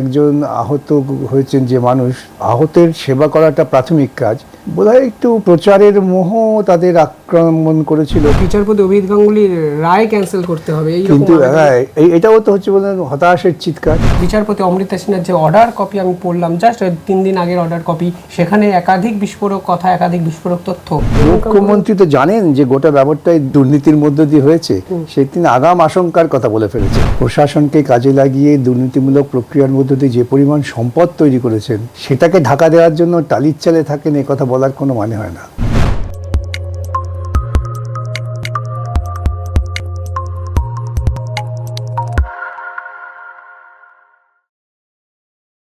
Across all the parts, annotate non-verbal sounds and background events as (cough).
একজন আহত হয়েছেন যে মানুষ আহতের সেবা করাটা প্রাথমিক কাজ। বোধহয় একটু প্রচারের মোহ তাদের আক্রমণ করেছিল। বিচারপতি অভিজিৎ গাঙ্গুলির রায় ক্যান্সেল করতে হবে এই কিন্তু হ্যাঁ এটাও তো হচ্ছে বলে হতাশের চিৎকার। বিচারপতি অমৃতা সিনহার যে অর্ডার কপি আমি পড়লাম জাস্ট তিন দিন আগের অর্ডার কপি সেখানে একাধিক বিস্ফোরক কথা একাধিক বিস্ফোরক তথ্য। মুখ্যমন্ত্রী তো জানেন যে গোটা ব্যাপারটাই দুর্নীতির মধ্য দিয়ে হয়েছে। সেই তিনি আগাম আশঙ্কার কথা বলে ফেলেছে। প্রশাসনকে কাজে লাগিয়ে দুর্নীতিমূলক প্রক্রিয়ার দিয়ে যে পরিমাণ সম্পদ তৈরি করেছেন, সেটাকে ঢাকা দেওয়ার জন্য টালির চালে থাকেন, এ কথা বলার কোনো মানে হয় না।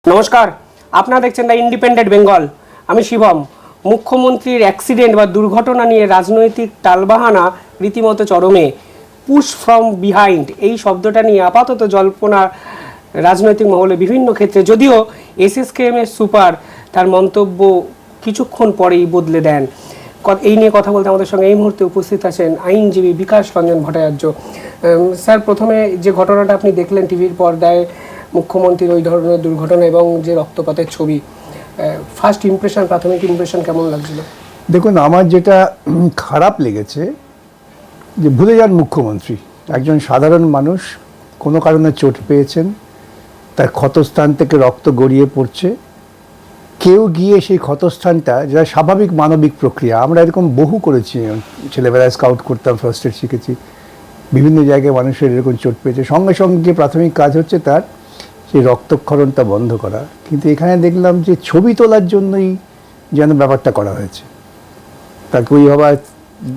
নমস্কার, আপনারা দেখছেন দ্য ইন্ডিপেন্ডেন্ট বেঙ্গল। আমি শিবম। মুখ্যমন্ত্রীর অ্যাক্সিডেন্ট বা দুর্ঘটনা নিয়ে রাজনৈতিক টালবাহানা রীতিমতো চরমে। পুশ ফ্রম বিহাইন্ড, এই শব্দটা নিয়ে আপাতত জল্পনা রাজনৈতিক মহলে বিভিন্ন ক্ষেত্রে, যদিও এসএসকেএম এর সুপার তার মন্তব্য কিছুক্ষণ পরেই বদলে দেন। এই নিয়ে কথা বলতে আমাদের সঙ্গে এই মুহূর্তে উপস্থিত আছেন আইনজীবী বিকাশ রঞ্জন ভট্টাচার্য। স্যার, প্রথমে যে ঘটনাটা আপনি দেখলেন টিভির পর্দায়, মুখ্যমন্ত্রীর ওই ধরনের দুর্ঘটনা এবং যে রক্তপাতের ছবি ফার্স্ট ইমপ্রেশন প্রাথমিক ইমপ্রেশন কেমন লাগছিল? দেখুন, আমার যেটা খারাপ লেগেছে, যে ভুলে যান মুখ্যমন্ত্রী। একজন সাধারণ মানুষ, কোনো কারণে চোট পেয়েছেন তার ক্ষতস্থান থেকে রক্ত গড়িয়ে পড়ছে। কেউ গিয়ে সেই ক্ষতস্থানটা যেটা স্বাভাবিক মানবিক প্রক্রিয়া আমরা এরকম বহু করেছি ছেলেবেলায় স্কাউট করতাম ফার্স্ট এড শিখেছি বিভিন্ন জায়গায় মানুষের এরকম চোট পেয়েছে। সঙ্গে সঙ্গে গিয়ে প্রাথমিক কাজ হচ্ছে তার সেই রক্তক্ষরণটা বন্ধ করা। কিন্তু এখানে দেখলাম যে ছবি তোলার জন্যই যেন ব্যাপারটা করা হয়েছে। তাকে ওই ওইভাবে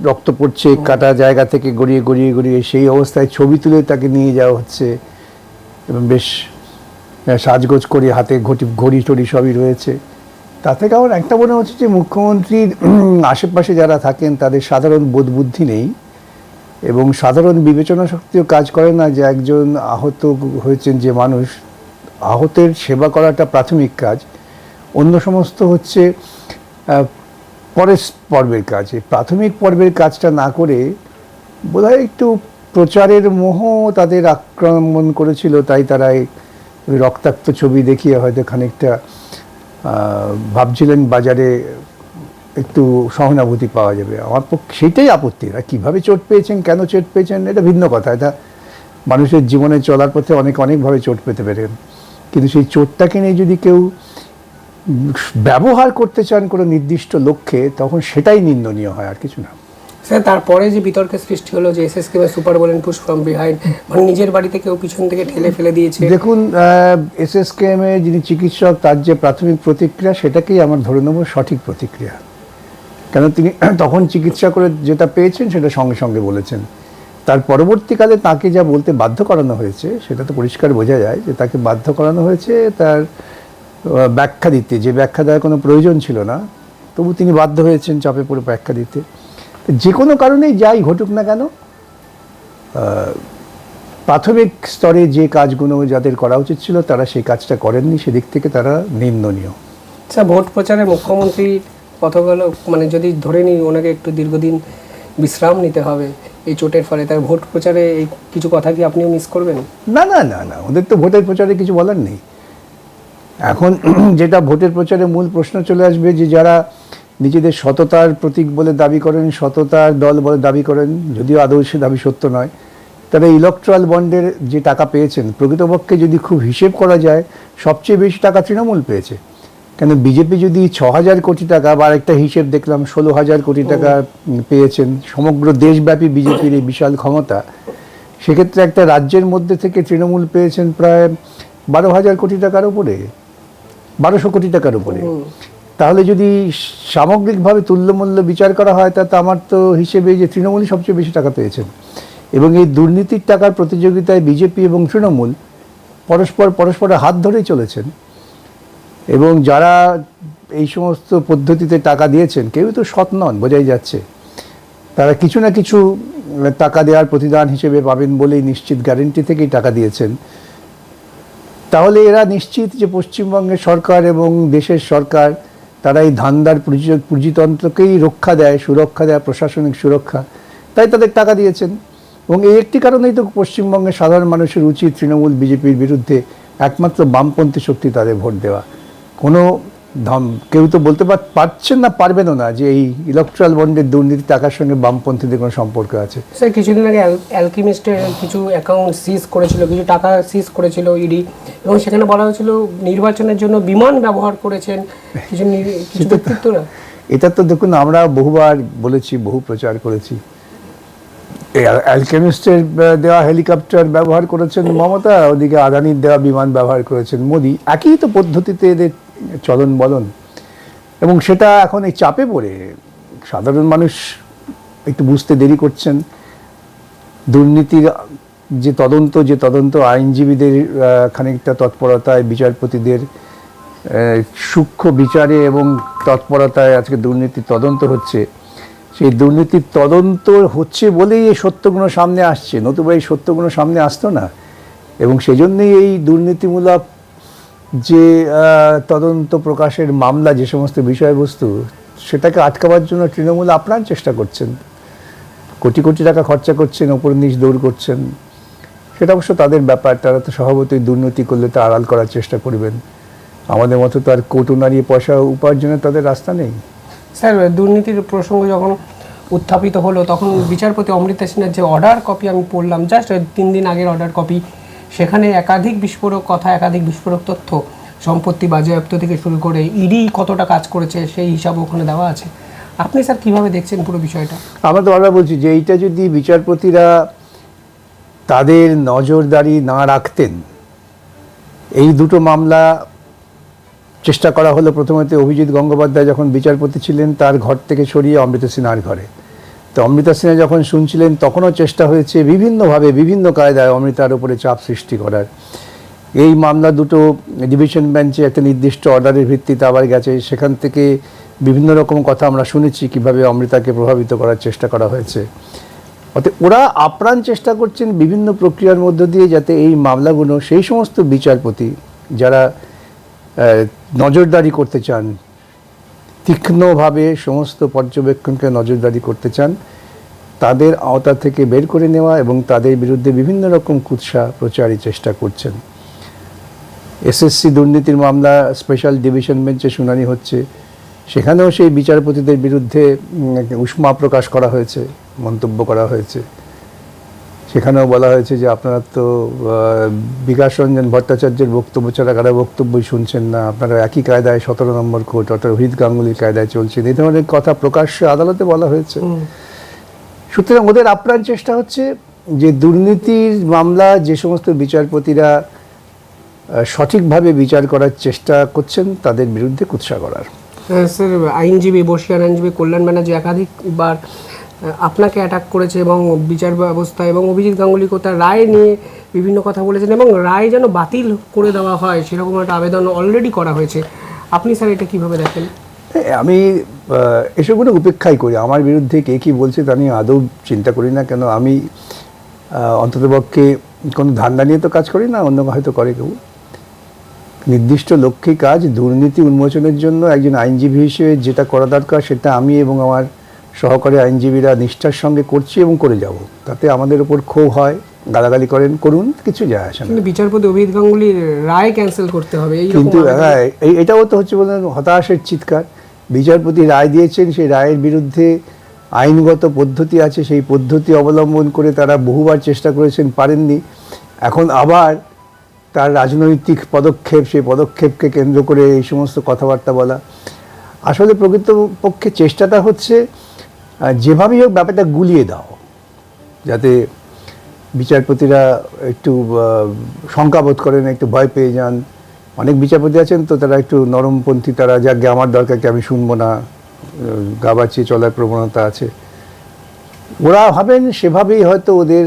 রক্ত পড়ছে কাটা জায়গা থেকে গড়িয়ে গড়িয়ে গড়িয়ে সেই অবস্থায় ছবি তুলে তাকে নিয়ে যাওয়া হচ্ছে। এবং বেশ সাজগোজ করে হাতে ঘটি, ঘড়ি টড়ি সবই রয়েছে। তা থেকে আমার একটা মনে হচ্ছে যে মুখ্যমন্ত্রীর আশেপাশে যারা থাকেন, তাদের সাধারণ বোধ বুদ্ধি নেই এবং সাধারণ বিবেচনা শক্তিও কাজ করে না যে একজন আহত হয়েছেন যে মানুষ, আহতের সেবা করাটা প্রাথমিক কাজ। অন্য সমস্ত হচ্ছে পরের পর্বের কাজ। প্রাথমিক পর্বের কাজটা না করে বোধহয় একটু প্রচারের মোহ তাদের আক্রমণ করেছিল, তাই তারা ওই রক্তাক্ত ছবি দেখিয়ে হয়তো খানিকটা ভাবছিলেন বাজারে একটু সহানুভূতি পাওয়া যাবে। আমার পক্ষে সেটাই আপত্তি। আর কীভাবে চোট পেয়েছেন, কেন চোট পেয়েছেন, এটা ভিন্ন কথা। এটা মানুষের জীবনে চলার পথে অনেক, অনেকভাবে চোট পেতে পারেন কিন্তু সেই চোটটাকে নিয়ে যদি কেউ ব্যবহার করতে চান কোনো নির্দিষ্ট লক্ষ্যে, তখন সেটাই নিন্দনীয় হয়, আর কিছু না। স্যার তারপরে যে বিতর্কের সৃষ্টি হলো যে এসএসকে বা সুপার বলেন পুশ ফ্রম বিহাইন্ড মানে নিজের বাড়িতে কেউ পিছন থেকে ঠেলে ফেলে দিয়েছে। দেখুন এস এস এ যিনি চিকিৎসক, তার যে প্রাথমিক প্রতিক্রিয়া, সেটাকেই আমার ধরে নেব সঠিক প্রতিক্রিয়া। কেন তিনি (clears throat) তখন চিকিৎসা করে যেটা পেয়েছেন, সেটা সঙ্গে সঙ্গে বলেছেন। তার পরবর্তীকালে তাকে যা বলতে বাধ্য করানো হয়েছে, সেটা তো পরিষ্কার বোঝা যায় যে তাকে বাধ্য করানো হয়েছে তার ব্যাখ্যা দিতে। যে ব্যাখ্যা দেওয়ার কোনো প্রয়োজন ছিল না, তবু তিনি বাধ্য হয়েছেন চাপে পড়ে ব্যাখ্যা দিতে। যে কোনো কারণেই যাই ঘটুক না কেন প্রাথমিক স্তরে যে কাজগুলো যাদের করা উচিত ছিল তারা সেই কাজটা করেননি সেদিক থেকে তারা নিন্দনীয়। স্যার ভোট প্রচারে মুখ্যমন্ত্রীর কথাগুলো মানে যদি ধরে নিই ওনাকে একটু দীর্ঘদিন বিশ্রাম নিতে হবে এই চোটের ফলে তার ভোট প্রচারে এই কিছু কথা কি আপনিও মিস করবেন? না না না না ওদের তো ভোটের প্রচারে কিছু বলার নেই। এখন (clears throat) যেটা ভোটের প্রচারে মূল প্রশ্ন চলে আসবে যে যারা নিজেদের সততার প্রতীক বলে দাবি করেন সততার দল বলে দাবি করেন যদিও আদৌ সে দাবি সত্য নয়। তারা ইলেকট্রাল বন্ডের যে টাকা পেয়েছেন প্রকৃতপক্ষে যদি খুব হিসেব করা যায় সবচেয়ে বেশি টাকা তৃণমূল পেয়েছে। কেন বিজেপি যদি ছ হাজার কোটি টাকা বা একটা হিসেব দেখলাম ষোলো হাজার কোটি টাকা পেয়েছেন সমগ্র দেশব্যাপী বিজেপির এই বিশাল ক্ষমতা সেক্ষেত্রে একটা রাজ্যের মধ্যে থেকে তৃণমূল পেয়েছেন প্রায় বারো হাজার কোটি টাকার উপরে বারোশো কোটি টাকার উপরে। তাহলে যদি সামগ্রিকভাবে তুল্যমূল্য বিচার করা হয় তাতে আমার তো হিসেবে যে তৃণমূলই সবচেয়ে বেশি টাকা পেয়েছেন। এবং এই দুর্নীতির টাকার প্রতিযোগিতায় বিজেপি এবং তৃণমূল পরস্পর, পরস্পরের হাত ধরেই চলেছেন। এবং যারা এই সমস্ত পদ্ধতিতে টাকা দিয়েছেন, কেউ তো সৎ নন, বোঝাই যাচ্ছে। তারা কিছু না কিছু টাকা দেওয়ার প্রতিদান হিসেবে পাবেন বলেই নিশ্চিত গ্যারেন্টি থেকেই টাকা দিয়েছেন। তাহলে এরা নিশ্চিত যে পশ্চিমবঙ্গের সরকার এবং দেশের সরকার তারা এই ধান্দার পুঁজি- পুঁজিতন্ত্রকেই রক্ষা দেয়, সুরক্ষা দেয়, প্রশাসনিক সুরক্ষা। তাই তাদের টাকা দিয়েছেন। এবং এই একটি কারণেই তো পশ্চিমবঙ্গের সাধারণ মানুষের উচিত তৃণমূল, বিজেপির বিরুদ্ধে একমাত্র বামপন্থী শক্তি তাদের ভোট দেওয়া। কোনো ধম কেউ তো বলতে পারছেন না পারবেনও না যে এই ইলেকট্রাল বন্ডের দুর্নীতি টাকার সঙ্গে বামপন্থীদের কোনো সম্পর্ক আছে। স্যার কিছুদিন আগে অ্যালকিমিস্টের কিছু অ্যাকাউন্ট সিজ করেছিল কিছু টাকা সিজ করেছিল ইডি এবং সেখানে বলা হয়েছিল নির্বাচনের জন্য বিমান ব্যবহার করেছেন। কিছু নি- (laughs) কিছু ব্যক্তিত্বরা এটা তো দেখুন আমরা বহুবার বলেছি বহু প্রচার করেছি। অ্যালকেমিস্টের দেওয়া হেলিকপ্টার ব্যবহার করেছেন মমতা ওদিকে আদানির দেওয়া বিমান ব্যবহার করেছেন মোদি। একই তো পদ্ধতিতে এদের চলন বলন। এবং সেটা এখন এই চাপে পড়ে। সাধারণ মানুষ একটু বুঝতে দেরি করছেন। দুর্নীতির যে তদন্ত যে তদন্ত আইনজীবীদের খানিকটা তৎপরতায় বিচারপতিদের সূক্ষ্ম বিচারে এবং তৎপরতায় আজকে দুর্নীতি তদন্ত হচ্ছে। সেই দুর্নীতির তদন্ত হচ্ছে বলেই এই সত্যগুলো সামনে আসছে। নতুবা এই সত্যগুলো সামনে আসতো না। এবং সেই জন্যই এই দুর্নীতিমূলক যে তদন্ত প্রকাশের মামলা, যে সমস্ত বিষয়বস্তু, সেটাকে আটকাবার জন্য তৃণমূল আপ্রাণ চেষ্টা করছেন। কোটি কোটি টাকা খরচা করছেন, ওপর নিচ দৌড় করছেন। সেটা অবশ্য তাদের ব্যাপার, তারা তো স্বভাবতই দুর্নীতি করলে তা আড়াল করার চেষ্টা করবেন। আমাদের মতো তো আর কৌটো নাড়িয়ে পয়সা উপার্জনের তাদের রাস্তা নেই। স্যার, দুর্নীতির প্রসঙ্গ যখন উত্থাপিত হলো, তখন বিচারপতি অমৃতা সিনহার যে অর্ডার কপি আমি পড়লাম জাস্ট তিন দিন আগের অর্ডার কপি সেখানে একাধিক বিস্ফোরক কথা, একাধিক বিস্ফোরক তথ্য, সম্পত্তি বাজেয়াপ্ত থেকে শুরু করে ইডি কতটা কাজ করেছে সেই হিসাব ওখানে দেওয়া আছে। আপনি স্যার কীভাবে দেখছেন পুরো বিষয়টা? আমরা তো বারবার বলছি যে এইটা যদি বিচারপতিরা তাদের নজরদারি না রাখতেন, এই দুটো মামলা চেষ্টা করা হলো। প্রথমত অভিজিৎ গঙ্গোপাধ্যায় যখন বিচারপতি ছিলেন, তার ঘর থেকে সরিয়ে অমৃতা সিনহার ঘরে। তো অমৃতা সিনহা যখন শুনছিলেন, তখনও চেষ্টা হয়েছে বিভিন্নভাবে, বিভিন্ন কায়দায় অমৃতার উপরে চাপ সৃষ্টি করার। এই মামলা দুটো ডিভিশন বেঞ্চে একটা নির্দিষ্ট অর্ডারের ভিত্তিতে আবার গেছে। সেখান থেকে বিভিন্ন রকম কথা আমরা শুনেছি, কীভাবে অমৃতাকে প্রভাবিত করার চেষ্টা করা হয়েছে। অতএব ওরা আপ্রাণ চেষ্টা করছেন বিভিন্ন প্রক্রিয়ার মধ্য দিয়ে যাতে এই মামলাগুলো, সেই সমস্ত বিচারপতি যারা নজরদারি করতে চান তীক্ষ্ণভাবে সমস্ত পর্যবেক্ষণকে নজরদারি করতে চান, তাদের আওতা থেকে বের করে নেওয়া এবং তাদের বিরুদ্ধে বিভিন্ন রকম কুৎসা প্রচারই চেষ্টা করছেন। এসএসসি দুর্নীতির মামলা, স্পেশাল ডিভিশন বেঞ্চে শুনানি হচ্ছে। সেখানেও সেই বিচারপতিদের বিরুদ্ধে উষ্মা প্রকাশ করা হয়েছে, মন্তব্য করা হয়েছে। সেখানেও বলা হয়েছে যে আপনারা তো বিকাশ রঞ্জন ভট্টাচার্যের বক্তব্য ছাড়া কারও বক্তব্যই শুনছেন না। আপনারা একই কায়দায় সতেরো নম্বর কোর্ট অর্থাৎ রোহিত গাঙ্গুলির কায়দায় চলছেন। এই ধরনের কথা প্রকাশ্যে আদালতে বলা হয়েছে। সুতরাং ওদের আপ্রাণ চেষ্টা হচ্ছে যে দুর্নীতির মামলা যে সমস্ত বিচারপতিরা সঠিকভাবে বিচার করার চেষ্টা করছেন তাদের বিরুদ্ধে কুৎসা করার। হ্যাঁ, স্যার আইনজীবী বর্ষিয়ান আইনজীবী কল্যাণ ব্যানার্জি একাধিকবার আপনাকে অ্যাটাক করেছে এবং বিচার ব্যবস্থা এবং অভিজিৎ গাঙ্গুলিকে তার রায় নিয়ে বিভিন্ন কথা বলেছেন এবং রায় যেন বাতিল করে দেওয়া হয় সেরকম একটা আবেদন অলরেডি করা হয়েছে। আপনি স্যার এটা কীভাবে দেখেন? আমি এসবগুলো উপেক্ষাই করি। আমার বিরুদ্ধে কে কী বলছে তা নিয়ে আদৌ চিন্তা করি না। কেন আমি অন্ততপক্ষে কোনো ধান্দা নিয়ে তো কাজ করি না, অন্য হয়তো করে কেউ। নির্দিষ্ট লক্ষ্যে কাজ, দুর্নীতি উন্মোচনের জন্য একজন আইনজীবী হিসেবে যেটা করা দরকার সেটা আমি এবং আমার সহকারী আইনজীবীরা নিষ্ঠার সঙ্গে করছি এবং করে যাব। তাতে আমাদের উপর ক্ষোভ হয় গালাগালি করেন করুন কিছু যায় আসে না। বিচারপতি অভিজিৎ গাঙ্গুলির রায় ক্যান্সেল করতে হবে কিন্তু হ্যাঁ এটাও তো হচ্ছে বলেন হতাশের চিৎকার। বিচারপতি রায় দিয়েছেন সেই রায়ের বিরুদ্ধে আইনগত পদ্ধতি আছে সেই পদ্ধতি অবলম্বন করে তারা বহুবার চেষ্টা করেছেন পারেননি। এখন আবার তার রাজনৈতিক পদক্ষেপ সেই পদক্ষেপকে কেন্দ্র করে এই সমস্ত কথাবার্তা বলা। আসলে প্রকৃতপক্ষে চেষ্টাটা হচ্ছে যেভাবেই হোক ব্যাপারটা গুলিয়ে দাও, যাতে বিচারপতিরা একটু শঙ্কাবোধ করেন, একটু ভয় পেয়ে যান। অনেক বিচারপতি আছেন তো, তারা একটু নরমপন্থী, তারা যাকে আমার দরকারকে আমি শুনব না গা চলার প্রবণতা আছে। ওরা ভাবেন সেভাবেই হয়তো ওদের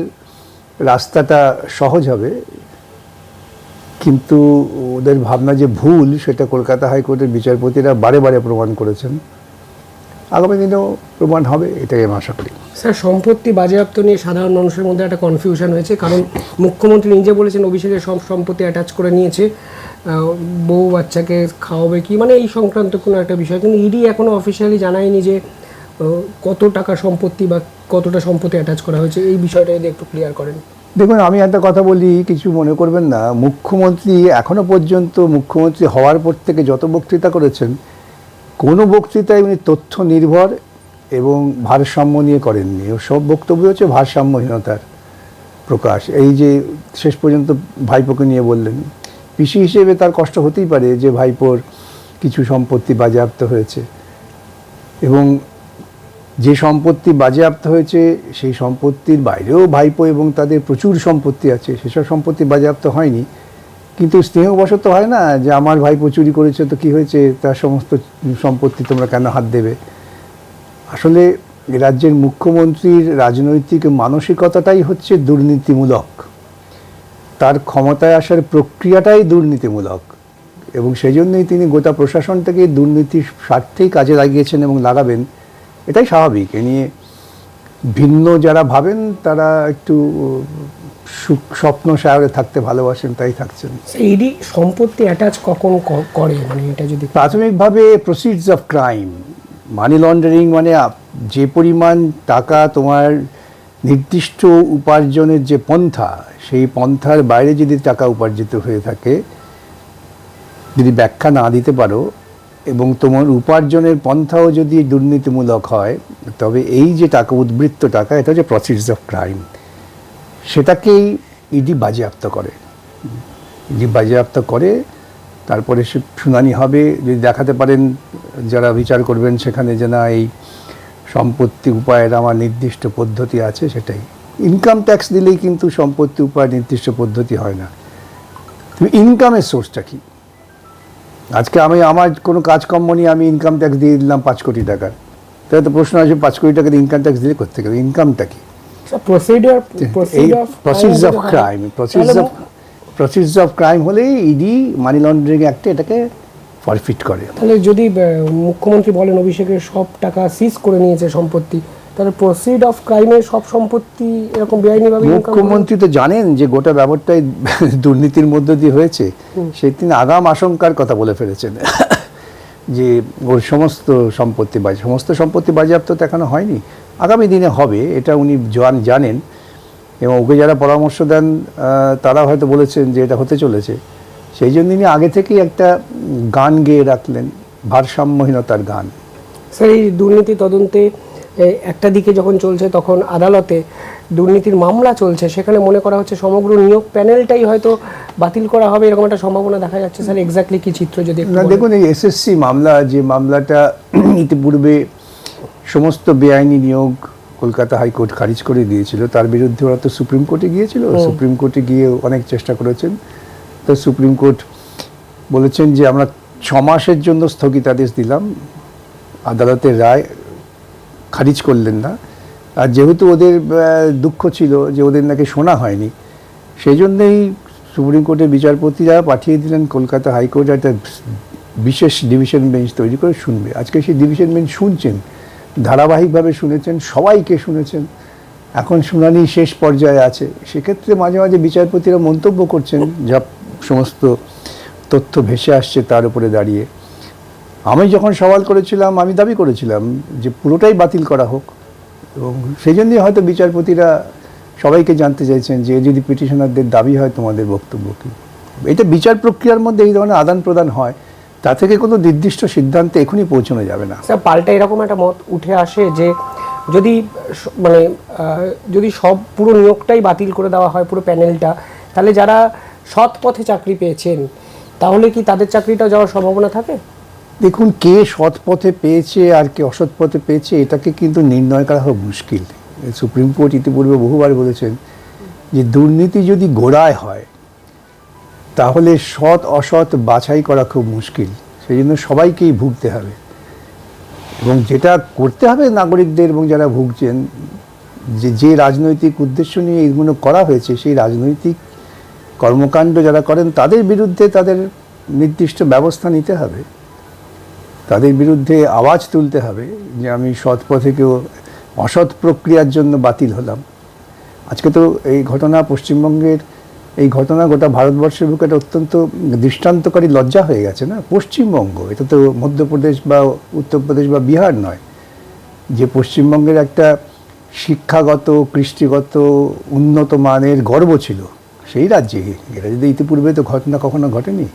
রাস্তাটা সহজ হবে, কিন্তু ওদের ভাবনা যে ভুল, সেটা কলকাতা হাইকোর্টের বিচারপতিরা বারে বারে প্রমাণ করেছেন। আগামী দিনেও প্রমাণ হবে এটাই আমি আশা করি। স্যার সম্পত্তি বাজেয়াপ্ত নিয়ে সাধারণ মানুষের মধ্যে একটা কনফিউশন হয়েছে কারণ মুখ্যমন্ত্রী নিজে বলেছেন অভিষেকের সব সম্পত্তি অ্যাটাচ করে নিয়েছে বউ বাচ্চাকে খাওয়াবে কি মানে এই সংক্রান্ত কোনো একটা বিষয়। কিন্তু ইডি এখনও অফিসিয়ালি জানায়নি যে কত টাকা সম্পত্তি বা কতটা সম্পত্তি অ্যাটাচ করা হয়েছে এই বিষয়টা যদি একটু ক্লিয়ার করেন। দেখুন আমি একটা কথা বলি কিছু মনে করবেন না। মুখ্যমন্ত্রী এখনও পর্যন্ত মুখ্যমন্ত্রী হওয়ার পর থেকে যত বক্তৃতা করেছেন কোনো বক্তৃতায় উনি তথ্য নির্ভর এবং ভারসাম্য নিয়ে করেননি। ও সব বক্তব্য হচ্ছে ভারসাম্যহীনতার প্রকাশ। এই যে শেষ পর্যন্ত ভাইপোকে নিয়ে বললেন, পিসি হিসেবে তার কষ্ট হতেই পারে যে ভাইপোর কিছু সম্পত্তি বাজেয়াপ্ত হয়েছে এবং যে সম্পত্তি বাজেয়াপ্ত হয়েছে, সেই সম্পত্তির বাইরেও ভাইপো এবং তাদের প্রচুর সম্পত্তি আছে। সেসব সম্পত্তি বাজেয়াপ্ত হয়নি। কিন্তু স্নেহবশত হয় না যে আমার ভাইপো চুরি করেছে, তো কি হয়েছে? তার সমস্ত সম্পত্তি তোমরা কেন হাত দেবে? আসলে রাজ্যের মুখ্যমন্ত্রীর রাজনৈতিক মানসিকতাটাই হচ্ছে দুর্নীতিমূলক। তার ক্ষমতায় আসার প্রক্রিয়াটাই দুর্নীতিমূলক। এবং সেই জন্যই তিনি গোটা প্রশাসনটাকে দুর্নীতির স্বার্থেই কাজে লাগিয়েছেন এবং লাগাবেন, এটাই স্বাভাবিক। এ নিয়ে ভিন্ন যারা ভাবেন, তারা একটু সুখ স্বপ্ন সাগরে থাকতে ভালোবাসেন তাই থাকছেন। ইডি সম্পত্তি অ্যাটাচ কখন করে? মানে এটা যদি প্রাথমিকভাবে proceeds of crime money laundering মানে যে পরিমাণ টাকা তোমার নির্দিষ্ট উপার্জনের যে পন্থা সেই পন্থার বাইরে যদি টাকা উপার্জিত হয়ে থাকে যদি ব্যাখ্যা না দিতে পারো এবং তোমার উপার্জনের পন্থাও যদি দুর্নীতিমূলক হয় তবে এই যে টাকা উদ্বৃত্ত টাকা এটা হচ্ছে প্রসিডস অফ ক্রাইম সেটাকেই ইডি বাজেয়াপ্ত করে। ইডি বাজেয়াপ্ত করে, তারপরে সে শুনানি হবে। যদি দেখাতে পারেন, যারা বিচার করবেন সেখানে যে না, এই সম্পত্তি উপায়ের আমার নির্দিষ্ট পদ্ধতি আছে, সেটাই। ইনকাম ট্যাক্স দিলেই কিন্তু সম্পত্তি উপায় নির্দিষ্ট পদ্ধতি হয় না। তুমি ইনকামের সোর্সটা কি? আজকে আমি আমার কোনো কাজকর্ম নিয়ে আমি ইনকাম ট্যাক্স দিয়ে দিলাম পাঁচ কোটি টাকার। তাহলে তো প্রশ্ন আছে পাঁচ কোটি টাকা ইনকাম ট্যাক্স দিলে করতে গেলে ইনকামটা কি? Of crime proceeds of proceeds of crime হলেই ইডি মানি লন্ডারিং অ্যাক্টে এটাকে ফরফিট করে। তাহলে যদি মুখ্যমন্ত্রী বলেন অভিষেকের সব টাকা সিজ করে নিয়েছে সম্পত্তি তাহলে প্রসিড অফ ক্রাইমের সব সম্পত্তি এরকম বেআইনিভাবে মুখ্যমন্ত্রী তো জানেন যে গোটা ব্যাপারটাই (laughs) দুর্নীতির মধ্য দিয়ে হয়েছে। সেই তিনি আগাম আশঙ্কার কথা বলে ফেলেছেন। (laughs) যে ওর সমস্ত সম্পত্তি বাজে সমস্ত সম্পত্তি বাজেয়াপ্ত তো এখনও হয়নি। আগামী দিনে হবে এটা উনি জান- জানেন। এবং ওকে যারা পরামর্শ দেন তারা হয়তো বলেছেন যে এটা হতে চলেছে। সেই জন্য তিনি আগে থেকেই একটা গান গেয়ে রাখলেন ভারসাম্যহীনতার গান। স্যার এই দুর্নীতি তদন্তে একটা দিকে যখন চলছে তখন আদালতে দুর্নীতির মামলা চলছে সেখানে মনে করা হচ্ছে সমগ্র নিয়োগ প্যানেলটাই হয়তো বাতিল করা হবে এরকম একটা সম্ভাবনা দেখা যাচ্ছে। স্যার এক্স্যাক্টলি কি চিত্র যদি না দেখুন এই এসএসসি মামলা যে মামলাটা (clears throat) ইতিপূর্বে সমস্ত বেআইনি নিয়োগ কলকাতা হাইকোর্ট খারিজ করে দিয়েছিল। তার বিরুদ্ধে ওরা তো সুপ্রিম কোর্টে গিয়েছিল। সুপ্রিম কোর্টে গিয়ে অনেক চেষ্টা করেছেন। তো সুপ্রিম কোর্ট বলেছেন যে আমরা ছ মাসের জন্য স্থগিতাদেশ দিলাম। আদালতের রায় খারিজ করলেন না। আর যেহেতু ওদের দুঃখ ছিল যে ওদের নাকি শোনা হয়নি সেই জন্যেই সুপ্রিম কোর্টের বিচারপতিরা পাঠিয়ে দিলেন কলকাতা হাইকোর্ট একটা বিশেষ ডিভিশন বেঞ্চ তৈরি করে শুনবে। আজকে সেই ডিভিশন বেঞ্চ শুনছেন। ধারাবাহিকভাবে শুনেছেন, সবাইকে শুনেছেন, এখন শুনানি শেষ পর্যায়ে আছে। সেক্ষেত্রে মাঝে মাঝে বিচারপতিরা মন্তব্য করছেন, যা সমস্ত তথ্য ভেসে আসছে তার উপরে দাঁড়িয়ে। আমি যখন সওয়াল করেছিলাম, আমি দাবি করেছিলাম যে পুরোটাই বাতিল করা হোক। এবং সেই জন্যই হয়তো বিচারপতিরা সবাইকে জানতে চাইছেন যে যদি পিটিশনারদের দাবি হয়, তোমাদের বক্তব্য কী? এটা বিচার প্রক্রিয়ার মধ্যে এই ধরনের আদান প্রদান হয়। তা থেকে কোনো নির্দিষ্ট সিদ্ধান্তে এখনই পৌঁছানো যাবে না। স্যার পাল্টা এরকম একটা মত উঠে আসে যে যদি মানে যদি সব পুরো নিয়োগটাই বাতিল করে দেওয়া হয় পুরো প্যানেলটা তাহলে যারা সৎ পথে চাকরি পেয়েছেন তাহলে কি তাদের চাকরিটা যাওয়ার সম্ভাবনা থাকে? দেখুন কে সৎ পথে পেয়েছে আর কে অসৎ পথে পেয়েছে এটাকে কিন্তু নির্ণয় করা খুব মুশকিল। সুপ্রিম কোর্ট ইতিপূর্বে বহুবার বলেছেন যে দুর্নীতি যদি গোড়ায় হয় তাহলে সৎ অসৎ বাছাই করা খুব মুশকিল। সেই জন্য সবাইকেই ভুগতে হবে। এবং যেটা করতে হবে নাগরিকদের এবং যারা ভুগছেন, যে যে রাজনৈতিক উদ্দেশ্য নিয়ে এইগুলো করা হয়েছে, সেই রাজনৈতিক কর্মকাণ্ড যারা করেন, তাদের বিরুদ্ধে তাদের নির্দিষ্ট ব্যবস্থা নিতে হবে। তাদের বিরুদ্ধে আওয়াজ তুলতে হবে যে, আমি সৎ পথে কেউ অসৎ প্রক্রিয়ার জন্য বাতিল হলাম। আজকে তো এই ঘটনা পশ্চিমবঙ্গের এই ঘটনা গোটা ভারতবর্ষের বুকে একটা অত্যন্ত দৃষ্টান্তকারী লজ্জা হয়ে গেছে না? পশ্চিমবঙ্গ এটা তো মধ্যপ্রদেশ বা উত্তরপ্রদেশ বা বিহার নয় যে পশ্চিমবঙ্গের একটা শিক্ষাগত কৃষ্টিগত উন্নত মানের গর্ব ছিল সেই রাজ্যে এটা যদি ইতিপূর্বে তো ঘটনা কখনো ঘটেনি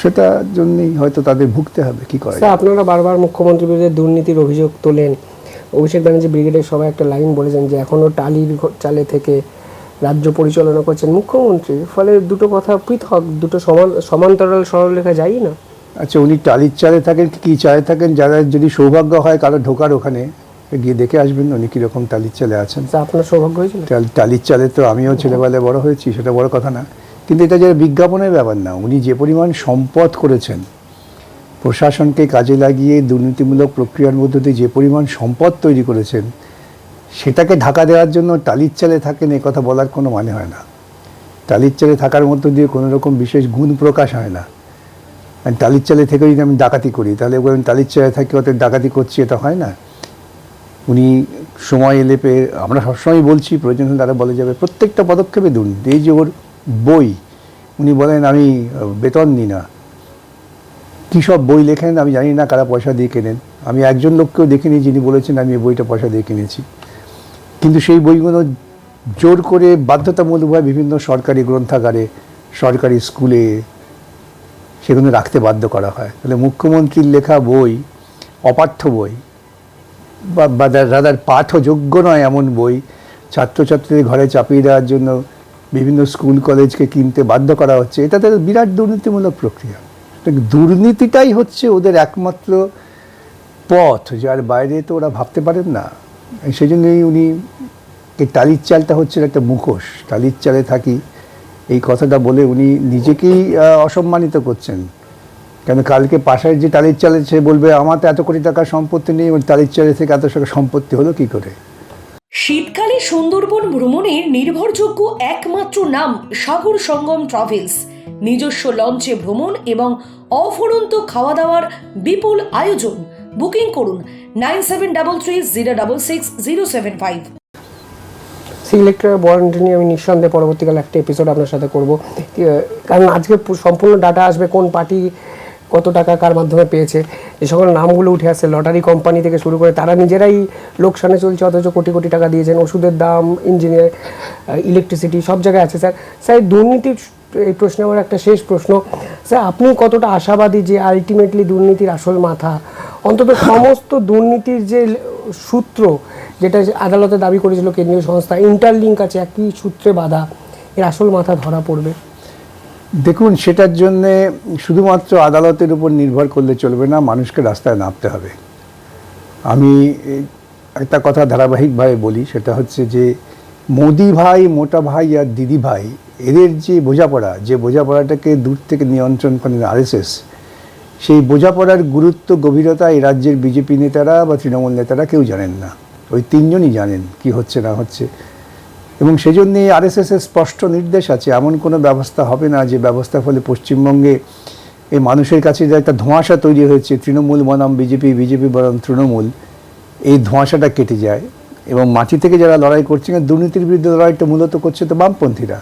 সেটার জন্যই হয়তো তাদের ভুগতে হবে কি করে আপনারা বারবার মুখ্যমন্ত্রীর বিরুদ্ধে দুর্নীতির অভিযোগ তোলেন। অভিষেক ব্যানার্জি ব্রিগেডের সবাই একটা লাইন বলেছেন যে এখনও টালির চালে থেকে রাজ্য পরিচালনা করছেন মুখ্যমন্ত্রী ফলে দুটো কথা পৃথক দুটো সমান সমান্তরাল সরলরেখা যাই না। আচ্ছা উনি টালির চালে থাকেন কি চালে থাকেন যারা যদি সৌভাগ্য হয় কারও ঢোকার ওখানে গিয়ে দেখে আসবেন উনি কীরকম টালির চালে আছেন। আপনার সৌভাগ্য হয়েছিল? টাল- টালির চালে তো আমিও ছেলেবেলায় বড় হয়েছি সেটা বড় কথা না। কিন্তু এটা যে বিজ্ঞাপনের ব্যাপার না উনি যে পরিমাণ সম্পদ করেছেন প্রশাসনকে কাজে লাগিয়ে দুর্নীতিমূলক প্রক্রিয়ার মধ্য দিয়ে যে পরিমাণ সম্পদ তৈরি করেছেন সেটাকে ঢাকা দেওয়ার জন্য টালির চালে থাকেন, এ কথা বলার কোনো মানে হয় না। টালির চালে থাকার মধ্য দিয়ে কোনো রকম বিশেষ গুণ প্রকাশ হয় না। আর টালির চালে থেকে যদি আমি ডাকাতি করি, তাহলে বলবেন টালির চালে থাকি অত ডাকাতি করছি, এটা হয় না। উনি সময় এলে পেয়ে, আমরা সবসময় বলছি, প্রয়োজন হলে তারা বলে যাবে, প্রত্যেকটা পদক্ষেপে দুর্নীতি এই যে ওর বই, উনি বলেন, আমি বেতন নিই না। কী সব বই লেখেন, আমি জানি না কারা পয়সা দিয়ে কেনেন। আমি একজন লোককেও দেখিনি যিনি বলেছেন, আমি এই বইটা পয়সা দিয়ে কিনেছি। কিন্তু সেই বইগুলো জোর করে বাধ্যতামূলকভাবে বিভিন্ন সরকারি গ্রন্থাগারে, সরকারি স্কুলে সেগুলো রাখতে বাধ্য করা হয়। তাহলে মুখ্যমন্ত্রীর লেখা বই, অপাঠ্য বই বা রাদার পাঠযোগ্য নয় এমন বই ছাত্রছাত্রীদের ঘরে চাপিয়ে দেওয়ার জন্য বিভিন্ন স্কুল, কলেজকে কিনতে বাধ্য করা হচ্ছে, এটা তো বিরাট দুর্নীতিমূলক প্রক্রিয়া। দুর্নীতিটাই হচ্ছে ওদের একমাত্র পথ, যার বাইরে তো ওরা ভাবতে পারেন না। সেই জন্যই উনি, এই টালির চালটা হচ্ছে একটা মুখোশ। টালির চালে থাকি। এই কথাটা বলে উনি নিজেকেই অসম্মানিত করছেন। কেন কালকে পাশের যে টালির চালে সে বলবে, আমার তো এত কোটি টাকা সম্পত্তি নেই, ওই টালির চালে থেকে এত সম্পত্তি হলো কি করে? শীতকালে সুন্দরবন ভ্রমণের নির্ভরযোগ্য একমাত্র নাম সাগর সঙ্গম ট্রাভেলস। নিজস্ব লঞ্চে ভ্রমণ এবং অফুরন্ত খাওয়া দাওয়ার বিপুল আয়োজন। বুকিং করুন nine seven double three zero double six zero seven five. C electric warranty নিয়ে আমি নিঃসন্দেহে পরবর্তীকালে একটা এপিসোড আপনার সাথে করব। কারণ আজকে সম্পূর্ণ ডাটা আসবে কোন পার্টি কত টাকা কার মাধ্যমে পেয়েছে। যে সকল নামগুলো উঠে আসছে। লটারি কোম্পানি থেকে শুরু করে তারা নিজেরাই লোকসানে চলছে, অথচ কোটি কোটি টাকা দিয়েছেন। ওষুধের দাম ইঞ্জিনিয়ার ইলেকট্রিসিটি সব জায়গায় আছে। স্যার স্যার এই দুর্নীতির এই প্রশ্নে আমার একটা শেষ প্রশ্ন। স্যার, আপনি কতটা আশাবাদী যে আলটিমেটলি দুর্নীতির আসল মাথা? অন্তত সমস্ত দুর্নীতির যে সূত্র, যেটা আদালতে দাবি করেছিল কেন্দ্রীয় সংস্থা ইন্টারলিঙ্ক আছে, একই সূত্রে বাধা, এর আসল মাথা ধরা পড়বে। দেখুন, সেটার জন্যে শুধুমাত্র আদালতের উপর নির্ভর করলে চলবে না, মানুষকে রাস্তায় নামতে হবে। আমি একটা কথা ধারাবাহিকভাবে বলি, সেটা হচ্ছে যে মোদি ভাই, মোটা ভাই আর দিদি ভাই, এদের যে বোঝাপড়া, যে বোঝাপড়াটাকে দূর থেকে নিয়ন্ত্রণ করেন আরএসএস, সেই বোঝাপড়ার গুরুত্ব, গভীরতা এই রাজ্যের বিজেপি নেতারা বা তৃণমূল নেতারা কেউ জানেন না। ওই তিনজনই জানেন কি হচ্ছে, না হচ্ছে। এবং সেজন্যে আরএসএস এর স্পষ্ট নির্দেশ আছে, এমন কোনো ব্যবস্থা হবে না যে ব্যবস্থার ফলে পশ্চিমবঙ্গে এই মানুষের কাছে যে একটা ধোঁয়াশা তৈরি হয়েছে, তৃণমূল বনাম বিজেপি বিজেপি বনাম তৃণমূল, এই ধোঁয়াশাটা কেটে যায়। এবং মাটি থেকে যারা লড়াই করছেন দুর্নীতির বিরুদ্ধে লড়াইটা মূলত করছে তো বামপন্থীরা।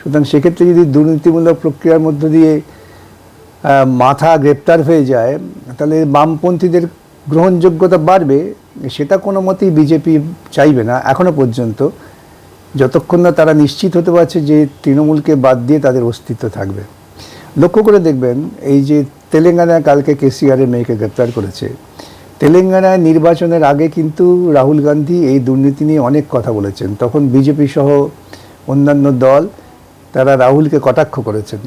সুতরাং সেক্ষেত্রে যদি দুর্নীতিমূলক প্রক্রিয়ার মধ্য দিয়ে মাথা গ্রেপ্তার হয়ে যায়, তাহলে বামপন্থীদের গ্রহণযোগ্যতা বাড়বে, সেটা কোনো মতেই বিজেপি চাইবে না এখনও পর্যন্ত। যতক্ষণ না তারা নিশ্চিত হতে পারছে যে তৃণমূলকে বাদ দিয়ে তাদের অস্তিত্ব থাকবে। লক্ষ্য করে দেখবেন, এই যে তেলেঙ্গানায় কালকে কেসিআরের মেয়েকে গ্রেপ্তার করেছে তেলেঙ্গানায় নির্বাচনের আগে কিন্তু রাহুল গান্ধী এই দুর্নীতি নিয়ে অনেক কথা বলেছেন। তখন বিজেপি সহ অন্যান্য দল তারা রাহুলকে কটাক্ষ করেছেন।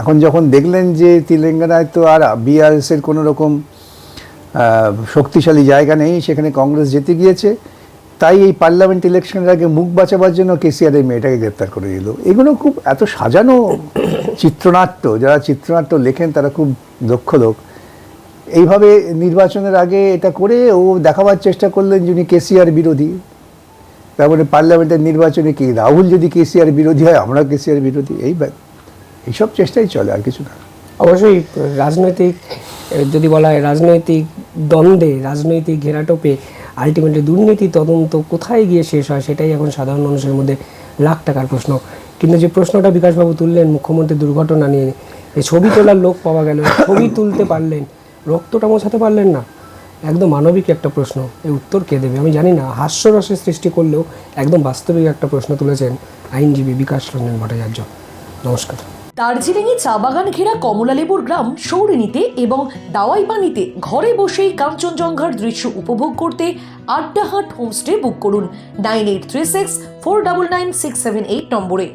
এখন যখন দেখলেন যে তেলেঙ্গানায় তো আর বিআরএসের কোনো রকম শক্তিশালী জায়গা নেই, সেখানে কংগ্রেস জিতে গিয়েছে, তাই এই পার্লামেন্ট ইলেকশনের আগে মুখ বাঁচাবার জন্য কেসিআর এই মেয়েটাকে গ্রেপ্তার করে দিল এগুলো খুব এত সাজানো চিত্রনাট্য, যারা চিত্রনাট্য লেখেন তারা খুব দক্ষ লোক। এইভাবে নির্বাচনের আগে এটা করে ও দেখাবার চেষ্টা করলেন যিনি কেসিআর বিরোধী তারপরে পার্লামেন্টের নির্বাচনে কি? রাহুল যদি কেসিআর বিরোধী হয়, আমরা কেসিআর বিরোধী। এই এইসব চেষ্টাই চলে আর কিছু না। অবশ্যই রাজনৈতিক যদি বলা হয় রাজনৈতিক দ্বন্দ্বে, রাজনৈতিক ঘেরাটোপে, আলটিমেটলি দুর্নীতি তদন্ত কোথায় গিয়ে শেষ হয়, সেটাই এখন সাধারণ মানুষের মধ্যে লাখ টাকার প্রশ্ন। কিন্তু যে প্রশ্নটা বিকাশবাবু তুললেন মুখ্যমন্ত্রী দুর্ঘটনা নিয়ে ছবি তোলার লোক পাওয়া গেল, ছবি তুলতে পারলেন রক্তটা মোছাতে পারলেন না। একদম মানবিক একটা প্রশ্ন। এর উত্তর কে দেবে? আমি জানি না। হাস্যরসের সৃষ্টি করলেও একদম বাস্তবিক একটা প্রশ্ন তুলেছেন আইনজীবী বিকাশ রঞ্জন ভট্টাচার্য। নমস্কার। দার্জিলিংয়ে চা বাগান ঘেরা কমলালেবুর গ্রাম সৌরিনীতে এবং দাওয়াইপানিতে ঘরে বসেই কাঞ্চনজঙ্ঘার দৃশ্য উপভোগ করতে আড্ডাহাট হোমস্টে বুক করুন। Nine eight three six, four double nine, six seven eight নম্বরে।